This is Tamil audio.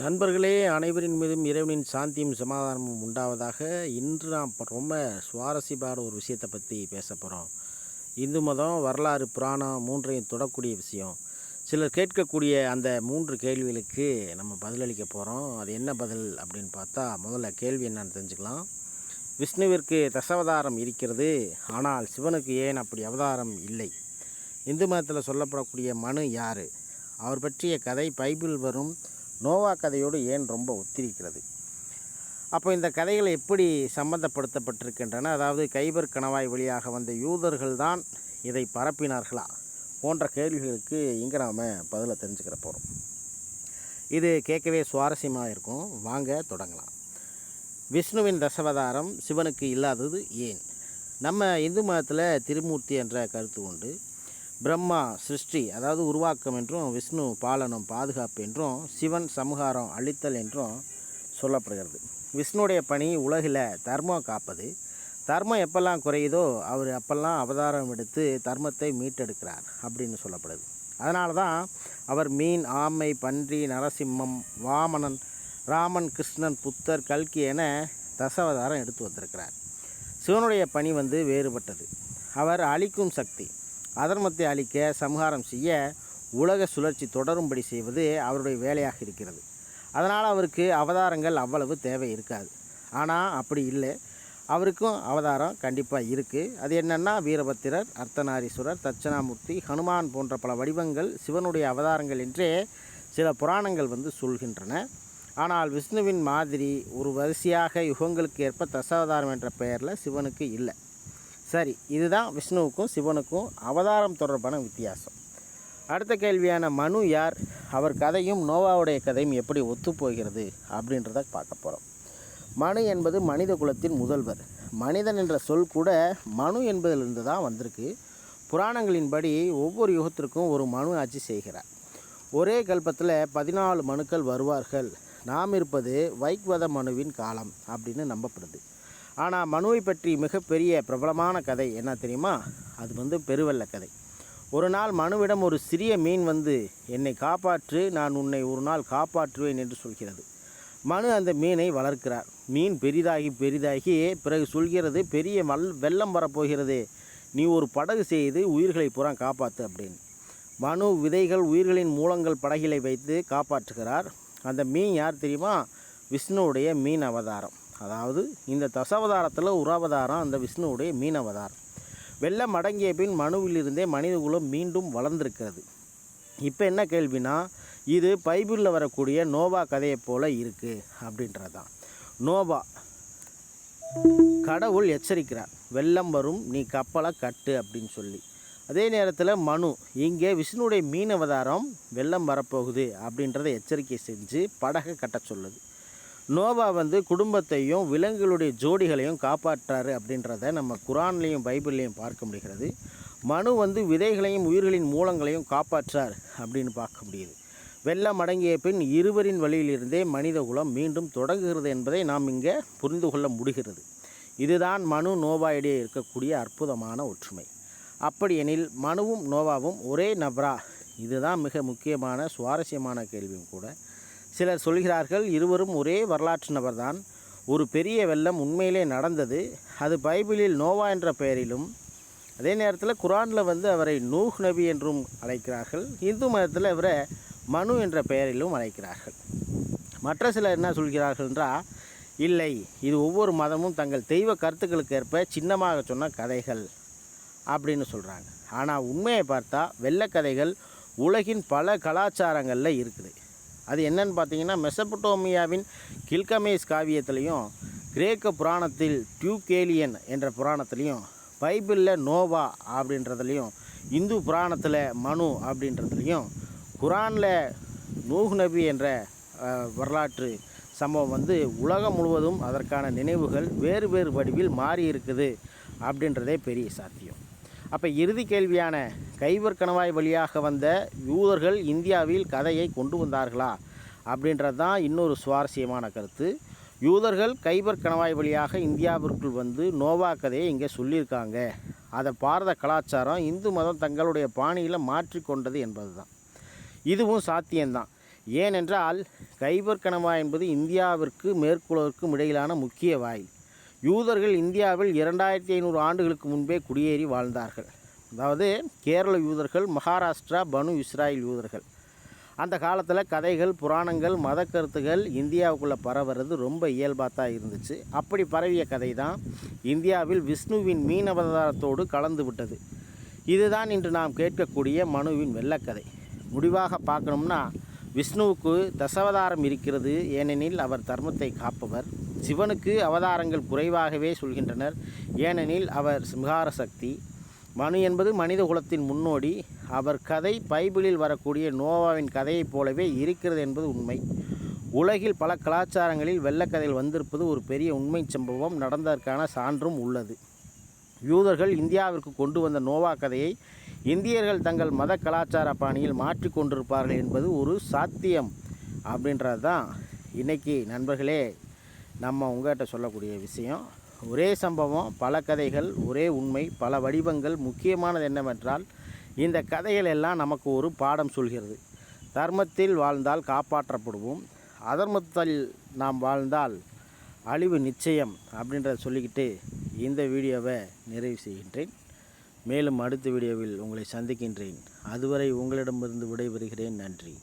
நண்பர்களே அனைவரின் மீதும் இறைவனின் சாந்தியும் சமாதானமும் உண்டாவதாக இன்று நாம் ரொம்ப சுவாரஸ்யமான ஒரு விஷயத்தை பற்றி பேச போகிறோம் இந்து மதம் வரலாறு புராணம் மூன்றையும் தொடக்கூடிய விஷயம். சிலர் கேட்கக்கூடிய அந்த மூன்று கேள்விகளுக்கு நம்ம பதிலளிக்க போகிறோம் அது என்ன பதில் அப்படின்னு பார்த்தா முதல்ல கேள்வி என்னன்னு தெரிஞ்சுக்கலாம். விஷ்ணுவிற்கு தசவதாரம் இருக்கிறது ஆனால் சிவனுக்கு ஏன் அப்படி அவதாரம் இல்லை? இந்து மதத்தில் சொல்லப்படக்கூடிய மனு யார்? அவர் பற்றிய கதை பைபிள் வரும் நோவா கதையோடு ஏன் ரொம்ப ஒத்திருக்கிறது? அப்போ இந்த கதைகள் எப்படி சம்பந்தப்படுத்தப்பட்டிருக்கின்றன? அதாவது கைபர் கணவாய் வழியாக வந்த யூதர்கள் தான் இதை பரப்பினார்களா? போன்ற கேள்விகளுக்கு இங்கே நாம் பதிலை தெரிஞ்சுக்கிற போகிறோம் இது கேட்கவே சுவாரஸ்யமாக இருக்கும். வாங்க தொடங்கலாம். விஷ்ணுவின் தசவதாரம் சிவனுக்கு இல்லாதது ஏன்? நம்ம இந்து மதத்தில் திருமூர்த்தி என்ற கருத்து உண்டு. பிரம்மா சிருஷ்டி அதாவது உருவாக்கம் என்றும் விஷ்ணு பாலனம் பாதுகாப்பு என்றும் சிவன் சமூகாரம் அழித்தல் என்றும் சொல்லப்படுகிறது. விஷ்ணுடைய பணி உலகில் தர்மம் காப்பது. தர்மம் எப்பெல்லாம் குறையுதோ அவர் அப்பெல்லாம் அவதாரம் எடுத்து தர்மத்தை மீட்டெடுக்கிறார் அப்படின்னு சொல்லப்படுது. அதனால தான் அவர் மீன் ஆமை பன்றி நரசிம்மம் வாமனன் ராமன் கிருஷ்ணன் புத்தர் கல்கி என தசாவதாரம் எடுத்து வந்திருக்கிறார். சிவனுடைய பணி வந்து வேறுபட்டது. அவர் அழிக்கும் சக்தி. அதர்மத்தை அழிக்க சம்ஹாரம் செய்ய உலக சுழற்சி தொடரும்படி செய்வது அவருடைய வேலையாக இருக்கிறது. அதனால் அவருக்கு அவதாரங்கள் அவ்வளவு தேவை இருக்காது. ஆனால் அப்படி இல்லை. அவருக்கும் அவதாரம் கண்டிப்பாக இருக்குது அது என்னென்னா வீரபத்திரர் அர்த்தநாரீஸ்வரர் தட்சணாமூர்த்தி ஹனுமான் போன்ற பல வடிவங்கள் சிவனுடைய அவதாரங்கள் என்றே சில புராணங்கள் வந்து சொல்கின்றன. ஆனால் விஷ்ணுவின் மாதிரி ஒரு வரிசையாக யுகங்களுக்கு ஏற்ப தசாவதாரம் என்ற பெயரில் சிவனுக்கு இல்லை. சரி இதுதான் விஷ்ணுவுக்கும் சிவனுக்கும் அவதாரம் தொடர்பான வித்தியாசம். அடுத்த கேள்வியான மனு யார்? அவர் கதையும் நோவாவுடைய கதையும் எப்படி ஒத்துப்போகிறது அப்படின்றத பார்க்க போகிறோம் மனு என்பது மனித குலத்தின் முதல்வர். மனிதன் என்ற சொல் கூட மனு என்பதிலிருந்து தான் வந்திருக்கு. புராணங்களின்படி ஒவ்வொரு யுகத்திற்கும் ஒரு மனு ஆட்சி செய்கிறார். ஒரே கல்பத்தில் பதினாலு மனுக்கள் வருவார்கள். நாம் இருப்பது வைக்வத மனுவின் காலம் அப்படின்னு நம்பப்படுது. ஆனால் மனுவை பற்றி மிகப்பெரிய பிரபலமான கதை என்ன தெரியுமா? அது வந்து பெருவெள்ள கதை. ஒரு நாள் மனுவிடம் ஒரு சிறிய மீன் வந்து என்னை காப்பாற்று நான் உன்னை ஒரு நாள் காப்பாற்றுவேன் என்று சொல்கிறது. மனு அந்த மீனை வளர்க்கிறார். மீன் பெரிதாகி பெரிதாகி பிறகு சொல்கிறது பெரிய மல் வெள்ளம் வரப்போகிறது நீ ஒரு படகு செய்து உயிர்களை புறா காப்பாற்று அப்படின்னு. மனு விதைகள் உயிர்களின் மூலங்கள் படகிலை வைத்து காப்பாற்றுகிறார். அந்த மீன் யார் தெரியுமா? விஷ்ணுவுடைய மீன் அவதாரம். அதாவது இந்த தசாவதாரத்தில் ஒரு அந்த விஷ்ணுவுடைய மீனவதாரம். வெள்ளம் அடங்கிய பின் மனுவிலிருந்தே மனிதகுலம் மீண்டும் வளர்ந்திருக்கிறது. இப்போ என்ன கேள்வினா இது பைபிளில் வரக்கூடிய நோவா கதையைப் போல் இருக்குது அப்படின்றது தான் நோவா கடவுள் எச்சரிக்கிறார் வெள்ளம் வரும் நீ கப்பலை கட்டு அப்படின்னு சொல்லி. அதே நேரத்தில் மனு இங்கே விஷ்ணுடைய மீனவதாரம் வெள்ளம் வரப்போகுது அப்படின்றத எச்சரிக்கை செஞ்சு படகை கட்ட சொல்லுது. நோவா வந்து குடும்பத்தையும் விலங்குகளுடைய ஜோடிகளையும் காப்பாற்றாரு அப்படின்றத நம்ம குரான்லேயும் பைபிள்லேயும் பார்க்க முடிகிறது. மனு வந்து விதைகளையும் உயிர்களின் மூலங்களையும் காப்பாற்றார் அப்படின்னு பார்க்க முடியுது. வெள்ளம் அடங்கிய பின் இருவரின் வழியிலிருந்தே மனித குலம் மீண்டும் தொடங்குகிறது என்பதை நாம் இங்கே புரிந்து கொள்ள முடிகிறது. இதுதான் மனு நோவா இடையே இருக்கக்கூடிய அற்புதமான ஒற்றுமை. அப்படியெனில் மனுவும் நோவாவும் ஒரே நபரா? இதுதான் மிக முக்கியமான சுவாரஸ்யமான கேள்வியும் கூட. சிலர் சொல்கிறார்கள் இருவரும் ஒரே வரலாற்று நபர்தான். ஒரு பெரிய வெள்ளம் உண்மையிலே நடந்தது. அது பைபிளில் நோவா என்ற பெயரிலும் அதே நேரத்தில் குரானில் வந்து அவரை நூஹ் நபி என்றும் அழைக்கிறார்கள். இந்து மதத்தில் இவரை மனு என்ற பெயரிலும் அழைக்கிறார்கள். மற்ற சிலர் என்ன சொல்கிறார்கள் என்றால் இல்லை இது ஒவ்வொரு மதமும் தங்கள் தெய்வ கருத்துக்களுக்கு ஏற்ப சின்னமாக சொன்ன கதைகள் அப்படின்னு சொல்கிறாங்க ஆனால் உண்மையை பார்த்தா வெள்ளக்கதைகள் உலகின் பல கலாச்சாரங்களில் இருக்குது. அது என்னன்னு பார்த்தீங்கன்னா மெசபட்டோமியாவின் கில்கமேஸ் காவியத்திலையும் கிரேக்க புராணத்தில் டியூகேலியன் என்ற புராணத்திலையும் பைபிளில் நோவா அப்படின்றதுலையும் இந்து புராணத்தில் மனு அப்படின்றதுலையும் குரானில் நூஹ் நபி என்ற வரலாற்று சம்பவம் வந்து உலகம் முழுவதும் அதற்கான நினைவுகள் வேறு வேறு வடிவில் மாறி இருக்குது அப்படின்றதே பெரிய சாத்தியம். அப்போ இறுதி கேள்வியான கைவர் கணவாய் வழியாக வந்த யூதர்கள் இந்தியாவில் கதையை கொண்டு வந்தார்களா? அப்படின்றது தான் இன்னொரு சுவாரஸ்யமான கருத்து. யூதர்கள் கைபர் கணவாய் வழியாக இந்தியாவிற்குள் வந்து நோவா கதையை இங்கே சொல்லியிருக்காங்க. அதை பாரத கலாச்சாரம் இந்து மதம் தங்களுடைய பாணியில் மாற்றிக்கொண்டது என்பது தான் இதுவும் சாத்தியம்தான். ஏனென்றால் கைபர் கணவாய் என்பது இந்தியாவிற்கு மேற்குலகிற்கும் இடையிலான முக்கிய வாயில். யூதர்கள் இந்தியாவில் இரண்டாயிரத்தி ஐநூறு ஆண்டுகளுக்கு முன்பே குடியேறி வாழ்ந்தார்கள். அதாவது கேரள யூதர்கள் மகாராஷ்டிரா பனு இஸ்ராயல் யூதர்கள். அந்த காலத்தில் கதைகள் புராணங்கள் மத கருத்துகள் இந்தியாவுக்குள்ளே பரவுறது ரொம்ப இயல்பாக தான் இருந்துச்சு. அப்படி பரவிய கதை தான் இந்தியாவில் விஷ்ணுவின் மீன் அவதாரத்தோடு கலந்து விட்டது. இதுதான் இன்று நாம் கேட்கக்கூடிய மனுவின் வெள்ளக்கதை. முடிவாக பார்க்கணும்னா விஷ்ணுவுக்கு தசவதாரம் இருக்கிறது ஏனெனில் அவர் தர்மத்தை காப்பவர். சிவனுக்கு அவதாரங்கள் குறைவாகவே சொல்கின்றனர். ஏனெனில் அவர் சிம்ஹார சக்தி மனு என்பது மனித குலத்தின் முன்னோடி. அவர் கதை பைபிளில் வரக்கூடிய நோவாவின் கதையைப் போலவே இருக்கிறது என்பது உண்மை. உலகில் பல கலாச்சாரங்களில் வெள்ளக்கதையில் வந்திருப்பது ஒரு பெரிய உண்மை சம்பவம். நடந்ததற்கான சான்றும் உள்ளது. யூதர்கள் இந்தியாவிற்கு கொண்டு வந்த நோவா கதையை இந்தியர்கள் தங்கள் மத கலாச்சார பாணியில் மாற்றி கொண்டிருப்பார்கள் என்பது ஒரு சாத்தியம் அப்படின்றது தான் இன்றைக்கி நண்பர்களே நம்ம உங்கள்கிட்ட சொல்லக்கூடிய விஷயம் ஒரே சம்பவம் பல கதைகள் ஒரே உண்மை பல வடிவங்கள் முக்கியமானது என்னவென்றால் இந்த கதைகள் எல்லாம் நமக்கு ஒரு பாடம் சொல்கிறது. தர்மத்தில் வாழ்ந்தால் காப்பாற்றப்படுவோம். அதர்மத்தில் நாம் வாழ்ந்தால் அழிவு நிச்சயம் அப்படின்றத சொல்லிக்கிட்டு இந்த வீடியோவை நிறைவு செய்கின்றேன். மேலும் அடுத்த வீடியோவில் உங்களை சந்திக்கின்றேன். அதுவரை உங்களிடமிருந்து விடைபெறுகிறேன். நன்றி.